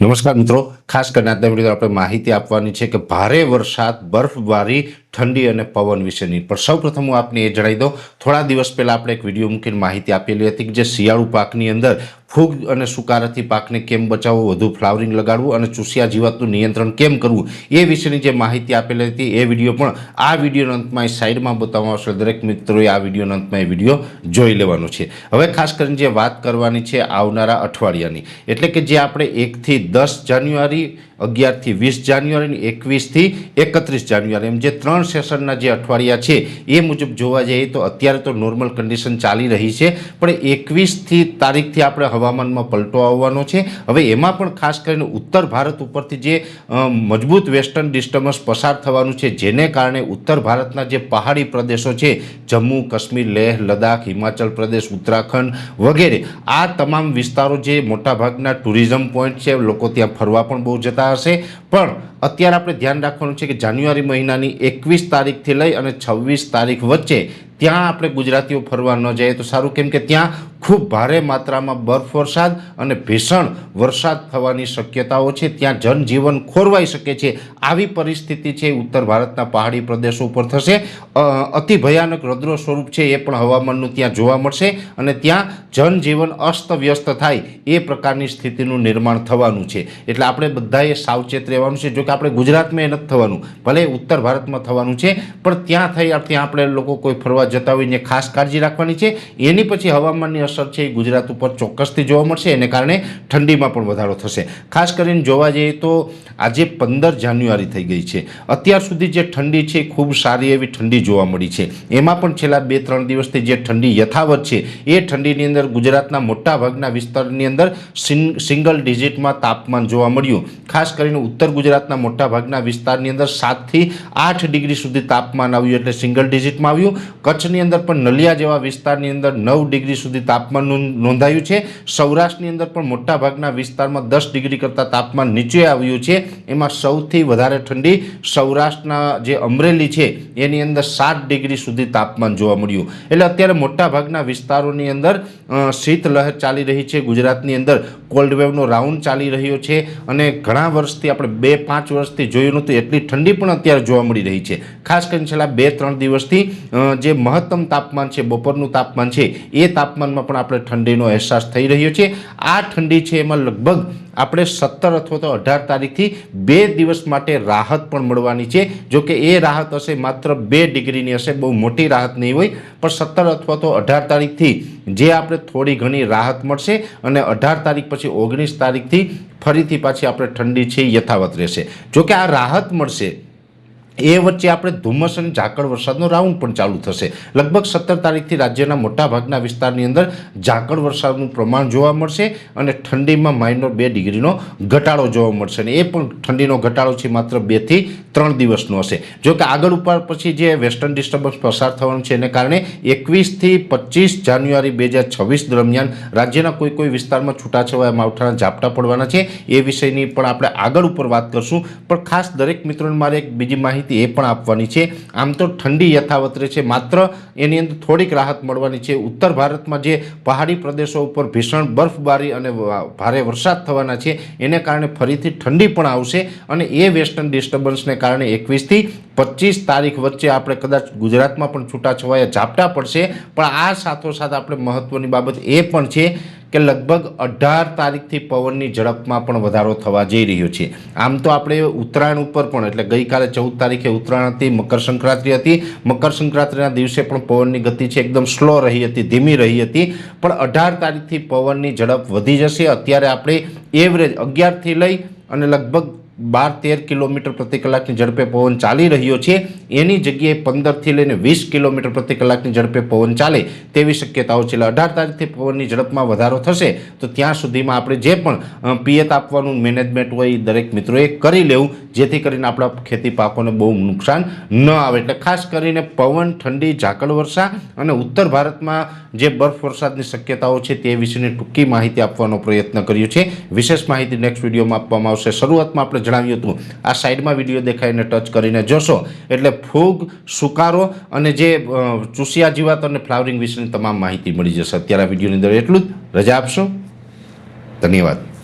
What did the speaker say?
નમસ્કાર મિત્રો ખાસ કરીને આજના વીડિયો આપણે માહિતી આપવાની છે કે ભારે વરસાદ બરફબારી ઠંડી અને પવન વિશેની. પણ સૌપ્રથમ હું આપને એ જણાવી દઉં, થોડા દિવસ પહેલાં આપણે એક વીડિયો મૂકીને માહિતી આપેલી હતી કે જે શિયાળુ પાકની અંદર ફૂગ અને સુકારાથી પાકને કેમ બચાવવો, વધુ ફ્લાવરિંગ લગાડવું અને ચૂસિયા જીવાતનું નિયંત્રણ કેમ કરવું, એ વિશેની જે માહિતી આપેલી હતી, એ વીડિયો પણ આ વિડીયોના અંતમાં એ સાઈડમાં બતાવવામાં આવશે. દરેક મિત્રોએ આ વિડીયોના અંતમાં એ વીડિયો જોઈ લેવાનો છે. હવે ખાસ કરીને જે વાત કરવાની છે આવનારા અઠવાડિયાની, એટલે કે જે આપણે એકથી દસ જાન્યુઆરી, અગિયારથી વીસ જાન્યુઆરી એકવીસથી એકત્રીસ જાન્યુઆરી, એમ જે ત્રણ સેશનના જે અઠવાડિયા છે એ મુજબ જોવા જઈએ તો અત્યારે તો નોર્મલ કન્ડિશન ચાલી રહી છે. પણ એકવીસથી તારીખથી આપણે હવામાનમાં પલટો આવવાનો છે. હવે એમાં પણ ખાસ કરીને ઉત્તર ભારત ઉપરથી જે મજબૂત વેસ્ટર્ન ડિસ્ટર્બન્સ પસાર થવાનું છે, જેને કારણે ઉત્તર ભારતના જે પહાડી પ્રદેશો છે, જમ્મુ, કાશ્મીર, લેહ, લદ્દાખ, હિમાચલ પ્રદેશ, ઉત્તરાખંડ વગેરે, આ તમામ વિસ્તારો જે મોટાભાગના ટુરિઝમ પોઈન્ટ છે, લોકો ત્યાં ફરવા પણ બહુ જતા હશે. પણ અત્યારે આપણે ધ્યાન રાખવાનું છે કે જાન્યુઆરી મહિનાની એકવીસ તારીખથી લઈ અને છવ્વીસ તારીખ વચ્ચે ત્યાં આપણે ગુજરાતીઓ ફરવા ન જઈએ તો સારું. કેમ કે ત્યાં ખૂબ ભારે માત્રામાં બરફ વરસાદ અને ભીષણ વરસાદ થવાની શક્યતાઓ છે. ત્યાં જનજીવન ખોરવાઈ શકે છે. આવી પરિસ્થિતિ છે ઉત્તર ભારતના પહાડી પ્રદેશો ઉપર થશે. અતિ ભયાનક રદ્રો સ્વરૂપ છે એ પણ હવામાનનું ત્યાં જોવા મળશે અને ત્યાં જનજીવન અસ્તવ્યસ્ત થાય એ પ્રકારની સ્થિતિનું નિર્માણ થવાનું છે. એટલે આપણે બધાએ સાવચેત રહેવાનું છે. જો કે આપણે ગુજરાતમાં એ નથી થવાનું. ભલે ઉત્તર ભારતમાં થવાનું છે, પણ ત્યાં થઈ ત્યાં આપણે લોકો કોઈ ફરવા જતા હોય ખાસ કાળજી રાખવાની છે. એની પછી હવામાનની અસર છે એ ગુજરાત ઉપર ચોક્કસથી જોવા મળશે. એને કારણે ઠંડીમાં પણ વધારો થશે. ખાસ કરીને જોવા જઈએ તો આજે પંદર જાન્યુઆરી થઈ ગઈ છે. અત્યાર સુધી જે ઠંડી છે ખૂબ સારી એવી ઠંડી જોવા મળી છે. એમાં પણ છેલ્લા બે ત્રણ દિવસથી જે ઠંડી યથાવત છે એ ઠંડીની અંદર ગુજરાતના મોટાભાગના વિસ્તારની અંદર સિંગલ ડિજિટમાં તાપમાન જોવા મળ્યું. ખાસ કરીને ઉત્તર ગુજરાતના મોટાભાગના વિસ્તારની અંદર સાતથી આઠ ડિગ્રી સુધી તાપમાન આવ્યું એટલે સિંગલ ડિજિટમાં આવ્યું. કચ્છની અંદર પણ નલિયા જેવા વિસ્તારની અંદર નવ ડિગ્રી સુધી તાપમાન નોંધાયું છે. સૌરાષ્ટ્રની અંદર પણ મોટાભાગના વિસ્તારમાં દસ ડિગ્રી કરતાં તાપમાન નીચે આવ્યું છે. એમાં સૌથી વધારે ઠંડી સૌરાષ્ટ્રના જે અમરેલી છે, એની અંદર સાત ડિગ્રી સુધી તાપમાન જોવા મળ્યું. એટલે અત્યારે મોટાભાગના વિસ્તારોની અંદર શીતલહેર ચાલી રહી છે. ગુજરાતની અંદર કોલ્ડ વેવનો રાઉન્ડ ચાલી રહ્યો છે અને ઘણા વર્ષથી આપણે બે પાંચ વર્ષથી જોયું નહોતું, એટલી ઠંડી પણ અત્યારે જોવા મળી રહી છે. ખાસ કરીને છેલ્લા બે ત્રણ દિવસથી જે મહત્તમ તાપમાન છે, બપોરનું તાપમાન છે, એ તાપમાનમાં પણ આપણે ઠંડીનો અહેસાસ થઈ રહ્યો છે. આ ઠંડી છે એમાં લગભગ આપણે સત્તર અથવા તો અઢાર તારીખથી બે દિવસ માટે રાહત પણ મળવાની છે. જો કે એ રાહત હશે માત્ર બે ડિગ્રીની, હશે બહુ મોટી રાહત નહીં હોય, પણ સત્તર અથવા તો અઢાર તારીખથી જે આપણે થોડી ઘણી રાહત મળશે અને અઢાર તારીખ પછી ઓગણીસ તારીખથી ફરીથી પાછી આપણે ઠંડી છે યથાવત રહેશે. જો કે આ રાહત મળશે એ વચ્ચે આપણે ધુમ્મસ અને ઝાકળ વરસાદનો રાઉન્ડ પણ ચાલુ થશે. લગભગ સત્તર તારીખથી રાજ્યના મોટાભાગના વિસ્તારની અંદર ઝાકળ વરસાદનું પ્રમાણ જોવા મળશે અને ઠંડીમાં માઇનોર બે ડિગ્રીનો ઘટાડો જોવા મળશે અને એ પણ ઠંડીનો ઘટાડો છે માત્ર બેથી ત્રણ દિવસનો હશે. જો કે આગળ ઉપર પછી જે વેસ્ટર્ન ડિસ્ટર્બન્સ પસાર થવાનું છે એને કારણે એકવીસથી પચીસ જાન્યુઆરી બે હજાર છવ્વીસ દરમિયાન રાજ્યના કોઈ કોઈ વિસ્તારમાં છૂટાછવાયા માવઠાના ઝાપટા પડવાના છે. એ વિષયની પણ આપણે આગળ ઉપર વાત કરશું. પણ ખાસ દરેક મિત્રોને મારે એક બીજી માહિતી એ પણ આપવાની છે. આમ તો ઠંડી યથાવત રહે છે. માત્ર એની અંદર થોડીક રાહત મળવાની છે. ઉત્તર ભારતમાં જે પહાડી પ્રદેશો ઉપર ભીષણ બરફબારી અને ભારે વરસાદ થવાના છે, એને કારણે ફરીથી ઠંડી પણ આવશે અને એ વેસ્ટર્ન ડિસ્ટર્બન્સને કારણે એકવીસથી પચીસ તારીખ વચ્ચે આપણે કદાચ ગુજરાતમાં પણ છૂટાછવાયા ઝાપટા પડશે. પણ આ સાથોસાથ આપણે મહત્ત્વની બાબત એ પણ છે કે લગભગ અઢાર તારીખથી પવનની ઝડપમાં પણ વધારો થવા જઈ રહ્યો છે. આમ તો આપણે ઉત્તરાયણ ઉપર પણ, એટલે ગઈકાલે ચૌદ તારીખે ઉત્તરાયણ હતી, મકર સંક્રાંતિ હતી. મકર સંક્રાંતિના દિવસે પણ પવનની ગતિ છે એકદમ સ્લો રહી હતી, ધીમી રહી હતી. પણ અઢાર તારીખથી પવનની ઝડપ વધી જશે. અત્યારે આપણે એવરેજ અગિયારથી લઈ અને લગભગ બાર તેર કિલોમીટર પ્રતિ કલાકની ઝડપે પવન ચાલી રહ્યો છે. એની જગ્યાએ પંદરથી લઈને વીસ કિલોમીટર પ્રતિ કલાકની ઝડપે પવન ચાલે તેવી શક્યતાઓ છે. અઢાર તારીખથી પવનની ઝડપમાં વધારો થશે તો ત્યાં સુધીમાં આપણે જે પણ પિયત આપવાનું મેનેજમેન્ટ હોય એ દરેક મિત્રોએ કરી લેવું. જેથી કરીને આપણા ખેતી પાકોને બહુ નુકસાન ન આવે. એટલે ખાસ કરીને પવન, ઠંડી, ઝાકળ વર્ષા અને ઉત્તર ભારતમાં જે બરફ વરસાદની શક્યતાઓ છે તે વિશેની ટૂંકી માહિતી આપવાનો પ્રયત્ન કર્યો છે. વિશેષ માહિતી નેક્સ્ટ વિડીયોમાં આપવામાં આવશે. શરૂઆતમાં આપણે જણાવ્યું હતું, આ સાઈડમાં વીડિયો દેખાઈને ટચ કરીને જોશો. એટલે ફૂગ, સુકારો અને જે ચૂસિયા જીવાત અને ફ્લાવરિંગ વિશેની તમામ માહિતી મળી જશે. અત્યારે આ વિડીયોની અંદર એટલું જ. રજા આપશો. ધન્યવાદ.